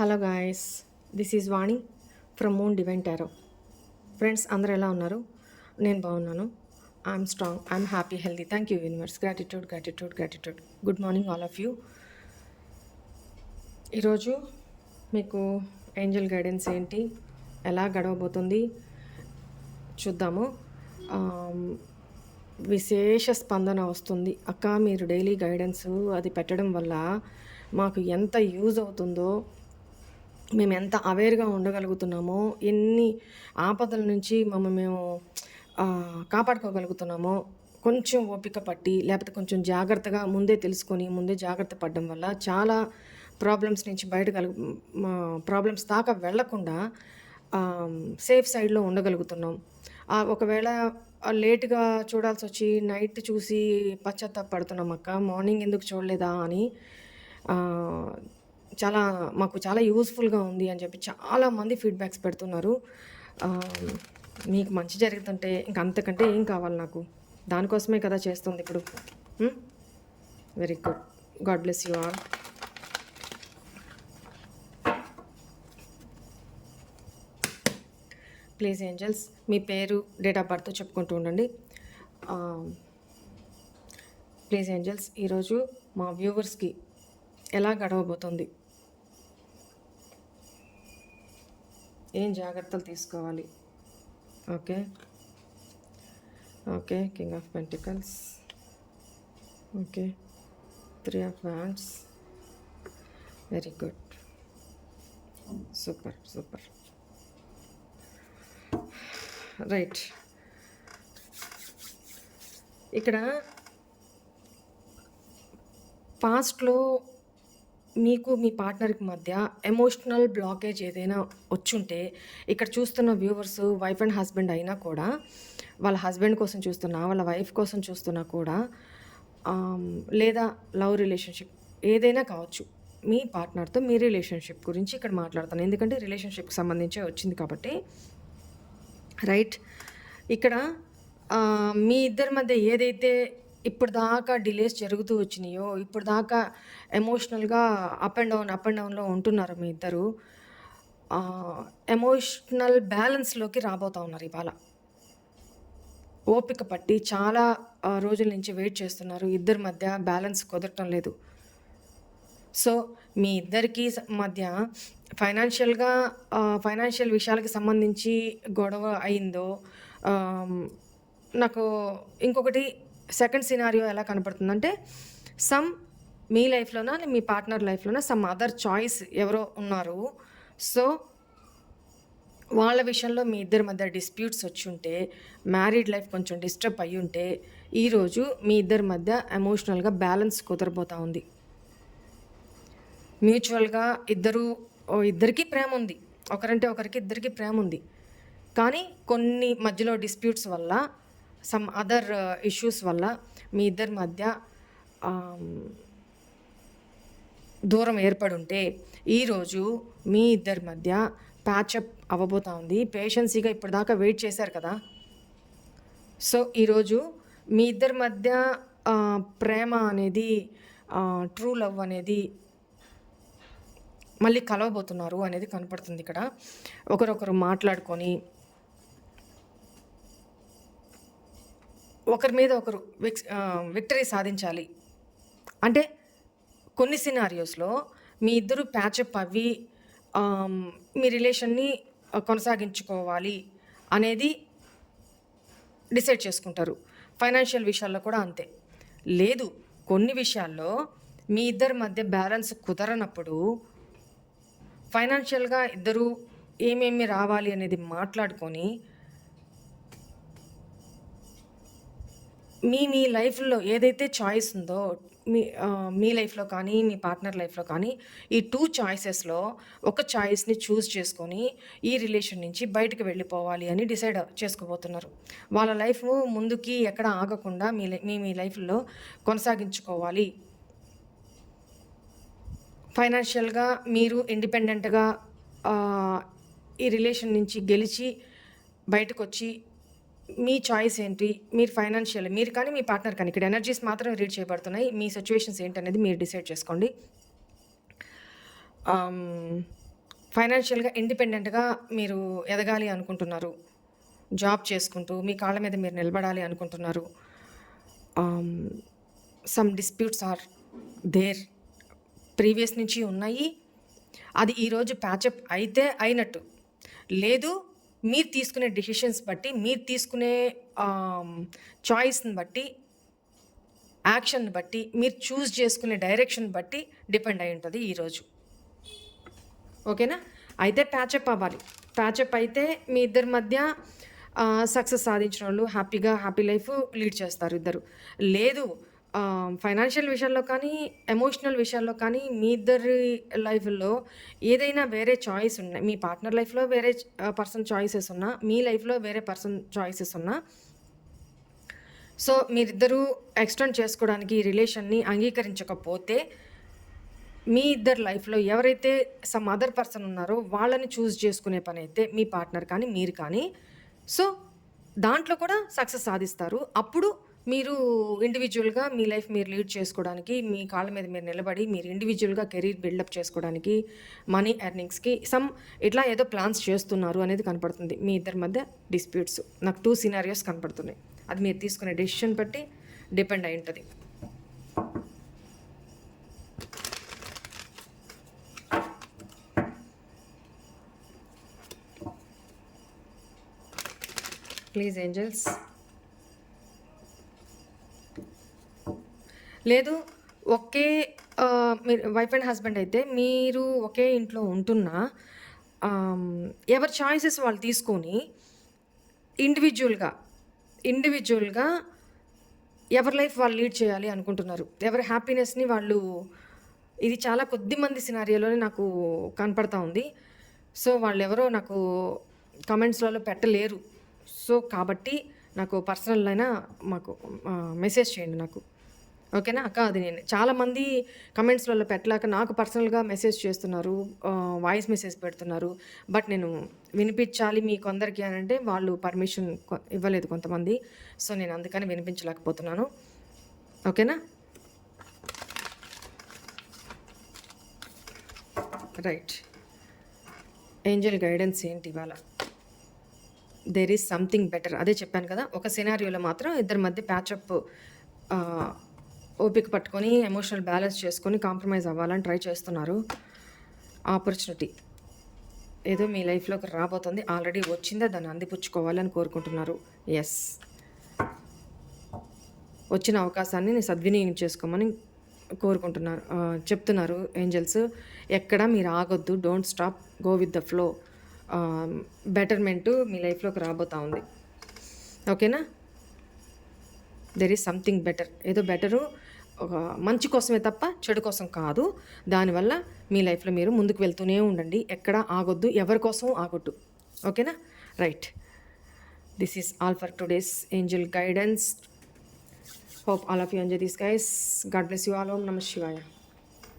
Hello guys this is Vani from moon divine tarot friends అందరూ ఎలా ఉన్నారు? నేను బాగున్నాను. I'm strong I'm happy healthy thank you universe gratitude gratitude gratitude good morning all of you ఈరోజు మీకు Angel guidance ఏంటి? ఎలా గడవబోతుంది? చూద్దాము. Um, విశేష స్పందన వస్తుంది. అక్క మీరు డైలీ గైడెన్స్ అది పెట్టడం వల్ల మాకు ఎంత యూజ్ అవుతుందో మేము ఎంత అవేర్గా ఉండగలుగుతున్నామో ఎన్ని ఆపదల నుంచి మమ్మల్ని మేము కాపాడుకోగలుగుతున్నామో కొంచెం ఓపిక పట్టి లేకపోతే కొంచెం జాగ్రత్తగా ముందే తెలుసుకొని ముందే జాగ్రత్త పడడం వల్ల చాలా ప్రాబ్లమ్స్ నుంచి బయటకలుగు ప్రాబ్లమ్స్ దాకా వెళ్ళకుండా సేఫ్ సైడ్లో ఉండగలుగుతున్నాం. ఒకవేళ లేటుగా చూడాల్సి వచ్చి నైట్ చూసి పశ్చాత్తాపడుతున్నాం అక్క మార్నింగ్ ఎందుకు చూడలేదా అని చాలా మాకు చాలా యూస్ఫుల్గా ఉంది అని చెప్పి చాలా మంది ఫీడ్బ్యాక్స్ పెడుతున్నారు. మీకు మంచి జరుగుతుంటే ఇంక అంతకంటే ఏం కావాలి నాకు? దానికోసమే కదా చేస్తుంది ఇప్పుడు. Very good God bless you all please angels మీ పేరు డేట్ ఆఫ్ బర్త్ చెప్పుకుంటూ ఉండండి. ప్లీజ్ ఏంజల్స్ ఈరోజు మా వ్యూవర్స్కి ఎలా గడవబోతుంది? ఏం జాగ్రత్తలు తీసుకోవాలి? Okay. Okay king of pentacles. Okay. Three of hands very good. Super super. Right. ఇక్కడ పాస్ట్లో మీకు మీ పార్ట్నర్కి మధ్య ఎమోషనల్ బ్లాకేజ్ ఏదైనా వచ్చుంటే ఇక్కడ చూస్తున్న వ్యూవర్స్ వైఫ్ అండ్ హస్బెండ్ అయినా కూడా వాళ్ళ హస్బెండ్ కోసం చూస్తున్నా వాళ్ళ వైఫ్ కోసం చూస్తున్నా కూడా లేదా లవ్ రిలేషన్షిప్ ఏదైనా కావచ్చు మీ పార్ట్నర్తో మీ రిలేషన్షిప్ గురించి ఇక్కడ మాట్లాడతాను. ఎందుకంటే రిలేషన్షిప్కి సంబంధించే వచ్చింది కాబట్టి. రైట్. ఇక్కడ మీ ఇద్దరి మధ్య ఏదైతే ఇప్పుడు దాకా డిలేస్ జరుగుతూ వచ్చినాయో ఇప్పుడు దాకా ఎమోషనల్గా up and down up and డౌన్లో ఉంటున్నారు మీ ఇద్దరు ఎమోషనల్ బ్యాలెన్స్లోకి రాబోతా ఉన్నారు ఇవాళ. ఓపిక పట్టి చాలా రోజుల నుంచి వెయిట్ చేస్తున్నారు. ఇద్దరి మధ్య బ్యాలెన్స్ కుదరటం లేదు. సో మీ ఇద్దరికి స- మధ్య ఫైనాన్షియల్గా ఫైనాన్షియల్ విషయాలకి సంబంధించి గొడవ అయిందో నాకు ఇంకొకటి సెకండ్ సినారియో ఎలా కనపడుతుందంటే సమ్ మీ లైఫ్లోనా మీ పార్ట్నర్ లైఫ్లోనా సమ్ అదర్ చాయిస్ ఎవరో ఉన్నారు. సో వాళ్ళ విషయంలో మీ ఇద్దరి మధ్య డిస్ప్యూట్స్ వచ్చి ఉంటే మ్యారీడ్ లైఫ్ కొంచెం డిస్టర్బ్ అయ్యి ఉంటే ఈరోజు మీ ఇద్దరి మధ్య ఎమోషనల్గా బ్యాలెన్స్ కుదరబోతూ ఉంది. మ్యూచువల్గా ఇద్దరు ఇద్దరికీ ప్రేమ ఉంది. ఒకరంటే ఒకరికి ఇద్దరికి ప్రేమ ఉంది. కానీ కొన్ని మధ్యలో డిస్ప్యూట్స్ వల్ల సమ్ అదర్ ఇష్యూస్ వల్ల మీ ఇద్దరి మధ్య దూరం ఏర్పడి ఉంటే ఈరోజు మీ ఇద్దరి మధ్య ప్యాచప్ అవ్వబోతా ఉంది. పేషెన్సీగా ఇప్పటిదాకా వెయిట్ చేశారు కదా. సో ఈరోజు మీ ఇద్దరి మధ్య ప్రేమ అనేది ట్రూ లవ్ అనేది మళ్ళీ కలవబోతున్నారు అనేది కనపడుతుంది ఇక్కడ. ఒకరొకరు మాట్లాడుకొని ఒకరి మీద ఒకరు విక్టరీ సాధించాలి. అంటే కొన్ని సినారియోస్లో మీ ఇద్దరు ప్యాచప్ అవ్వి మీ రిలేషన్ని కొనసాగించుకోవాలి అనేది డిసైడ్ చేసుకుంటారు. ఫైనాన్షియల్ విషయాల్లో కూడా అంతే. లేదు కొన్ని విషయాల్లో మీ ఇద్దరి మధ్య బ్యాలెన్స్ కుదరనప్పుడు ఫైనాన్షియల్గా ఇద్దరు ఏమేమి రావాలి అనేది మాట్లాడుకొని మీ మీ లైఫ్లో ఏదైతే చాయిస్ ఉందో మీ మీ లైఫ్లో కానీ మీ పార్ట్నర్ లైఫ్లో కానీ ఈ టూ చాయిసెస్లో ఒక చాయిస్ని చూస్ చేసుకొని ఈ రిలేషన్ నుంచి బయటకు వెళ్ళిపోవాలి అని డిసైడ్ చేసుకోబోతున్నారు. వాళ్ళ లైఫ్ ముందుకి ఎక్కడ ఆగకుండా మీ లై- మీ మీ లైఫ్లో కొనసాగించుకోవాలి. ఫైనాన్షియల్గా మీరు ఇండిపెండెంట్గా ఈ రిలేషన్ నుంచి గెలిచి బయటకు వచ్చి మీ చాయిస్ ఏంటి? మీరు ఫైనాన్షియల్ మీరు కానీ మీ పార్ట్నర్ కానీ ఇక్కడ ఎనర్జీస్ మాత్రం రీడ్ చేయబడుతున్నాయి. మీ సిచ్యువేషన్స్ ఏంటి అనేది మీరు డిసైడ్ చేసుకోండి. Um, ఫైనాన్షియల్గా ఇండిపెండెంట్గా మీరు ఎదగాలి అనుకుంటున్నారు. జాబ్ చేసుకుంటూ మీ కాళ్ళ మీద మీరు నిలబడాలి అనుకుంటున్నారు. Some disputes are there previous నుంచి ఉన్నాయి. అది ఈరోజు ప్యాచప్ అయితే అయినట్టు. లేదు మీరు తీసుకునే డిసిషన్స్ బట్టి మీరు తీసుకునే చాయిస్ని బట్టి యాక్షన్ బట్టి మీరు చూస్ చేసుకునే డైరెక్షన్ బట్టి డిపెండ్ అయి ఉంటుంది ఈరోజు ఓకేనా అయితే ప్యాచప్ అవ్వాలి. ప్యాచప్ అయితే మీ ఇద్దరి మధ్య సక్సెస్ సాధించిన వాళ్ళు హ్యాపీగా హ్యాపీ లైఫ్ లీడ్ చేస్తారు ఇద్దరు. లేదు ఫైనాన్షియల్ విషయాల్లో కానీ ఎమోషనల్ విషయాల్లో కానీ మీ ఇద్దరి లైఫ్లో ఏదైనా వేరే చాయిస్ ఉన్నాయి మీ పార్ట్నర్ లైఫ్లో వేరే పర్సన్ చాయిసెస్ ఉన్నా మీ లైఫ్లో వేరే పర్సన్ చాయిసెస్ ఉన్నా సో మీరిద్దరూ ఎక్స్టెండ్ చేసుకోవడానికి ఈ రిలేషన్ని అంగీకరించకపోతే మీ ఇద్దరు లైఫ్లో ఎవరైతే సమ్ అదర్ పర్సన్ ఉన్నారో వాళ్ళని చూస్ చేసుకునే పని అయితే మీ పార్ట్నర్ కానీ మీరు కానీ సో దాంట్లో కూడా సక్సెస్ సాధిస్తారు. అప్పుడు మీరు ఇండివిజువల్గా మీ లైఫ్ మీరు లీడ్ చేసుకోవడానికి మీ కాళ్ళ మీద మీరు నిలబడి మీరు ఇండివిజువల్గా కెరీర్ బిల్డప్ చేసుకోవడానికి మనీ ఎర్నింగ్స్కి సమ్ ఇట్లా ఏదో ప్లాన్స్ చేస్తున్నారు అనేది కనపడుతుంది. మీ ఇద్దరి మధ్య డిస్ప్యూట్స్ నాకు టూ సినారియోస్ కనపడుతున్నాయి. అది మీరు తీసుకునే డెసిషన్ బట్టి డిపెండ్ అయి ఉంటుంది. ప్లీజ్ ఏంజల్స్ లేదు ఒకే మీరు వైఫ్ అండ్ హస్బెండ్ అయితే మీరు ఒకే ఇంట్లో ఉంటున్నా ఎవరి చాయిసెస్ వాళ్ళు తీసుకొని ఇండివిజువల్గా ఇండివిజువల్గా ఎవరి లైఫ్ వాళ్ళు లీడ్ చేయాలి అనుకుంటున్నారు. ఎవరి హ్యాపీనెస్ని వాళ్ళు ఇది చాలా కొద్ది మంది సినారియోలోనే నాకు కనపడతా ఉంది. సో వాళ్ళు ఎవరో నాకు కమెంట్స్లలో పెట్టలేరు. సో కాబట్టి నాకు పర్సనల్ అయినా మాకు మెసేజ్ చేయండి నాకు. ఓకేనా? అక్క అది నేను చాలామంది కమెంట్స్లలో పెట్టలేక నాకు పర్సనల్గా మెసేజ్ చేస్తున్నారు వాయిస్ మెసేజ్ పెడుతున్నారు. బట్ నేను వినిపించాలి మీ కొందరికి అని అంటే వాళ్ళు పర్మిషన్ ఇవ్వలేదు కొంతమంది. సో నేను అందుకని వినిపించలేకపోతున్నాను. ఓకేనా? రైట్. ఏంజల్ గైడెన్స్ ఏంటి ఇవాళ? There is something better. అదే చెప్పాను కదా ఒక సినారియోలో మాత్రం ఇద్దరి మధ్య ప్యాచప్ ఓపిక పట్టుకొని ఎమోషనల్ బ్యాలెన్స్ చేసుకొని కాంప్రమైజ్ అవ్వాలని ట్రై చేస్తున్నారు. ఆపర్చునిటీ ఏదో మీ లైఫ్లోకి రాబోతుంది. ఆల్రెడీ వచ్చిందే దాన్ని అందిపుచ్చుకోవాలని కోరుకుంటున్నారు. ఎస్ వచ్చిన అవకాశాన్ని నేను సద్వినియోగం చేసుకోమని కోరుకుంటున్నారు చెప్తున్నారు ఏంజల్స్ ఎక్కడ మీరు ఆగొద్దు. Don't stop go with the flow betterment మీ లైఫ్లోకి రాబోతా ఉంది. ఓకేనా దెర్ ఈజ్ సంథింగ్ బెటర్ ఏదో బెటరు ఒక మంచి కోసమే తప్ప చెడు కోసం కాదు. దానివల్ల మీ లైఫ్లో మీరు ముందుకు వెళ్తూనే ఉండండి. ఎక్కడ ఆగొద్దు ఎవరి కోసం ఆగొద్దు. ఓకేనా? Right. This is all for today's angel guidance hope all of you enjoy these guys god bless you all ఓం నమ శివాయ.